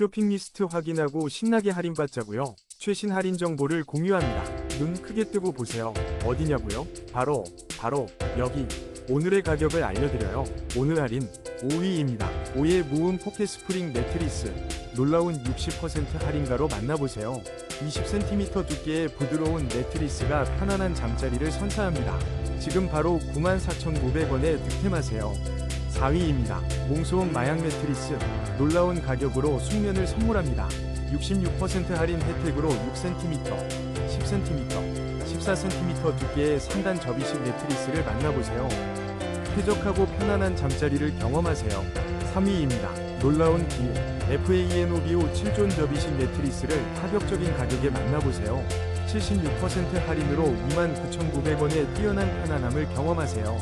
쇼핑 리스트 확인하고 신나게 할인받자고요. 최신 할인 정보를 공유합니다. 눈 크게 뜨고 보세요. 어디냐고요? 바로 바로 여기. 오늘의 가격을 알려드려요. 오늘 할인 5위입니다. 5의 무음 포켓 스프링 매트리스. 놀라운 60% 할인가로 만나보세요. 20cm 두께의 부드러운 매트리스가 편안한 잠자리를 선사합니다. 지금 바로 94,900원에 득템하세요. 4위입니다. 몽소원 마약 매트리스. 놀라운 가격으로 숙면을 선물합니다. 66% 할인 혜택으로 6cm, 10cm, 14cm 두께의 3단 접이식 매트리스를 만나보세요. 쾌적하고 편안한 잠자리를 경험하세요. 3위입니다. 놀라운 기회. FANOBO 7존 접이식 매트리스를 파격적인 가격에 만나보세요. 76% 할인으로 29,900원의 뛰어난 편안함을 경험하세요.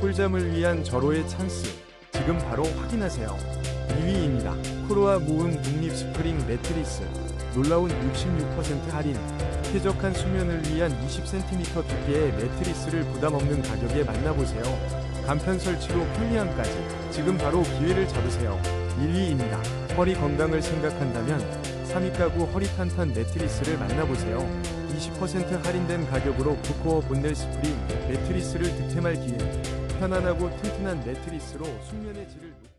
꿀잠을 위한 절호의 찬스. 지금 바로 확인하세요. 2위입니다. 코로아 무음 독립 스프링 매트리스. 놀라운 66% 할인. 쾌적한 수면을 위한 20cm 두께의 매트리스를 부담 없는 가격에 만나보세요. 간편 설치로 편리함까지. 지금 바로 기회를 잡으세요. 1위입니다. 허리 건강을 생각한다면 3위 가구 허리 탄탄 매트리스를 만나보세요. 20% 할인된 가격으로 부코어 본넬 스프링 매트리스를 득템할 기회. 편안하고 튼튼한 매트리스로 숙면의 질을 높...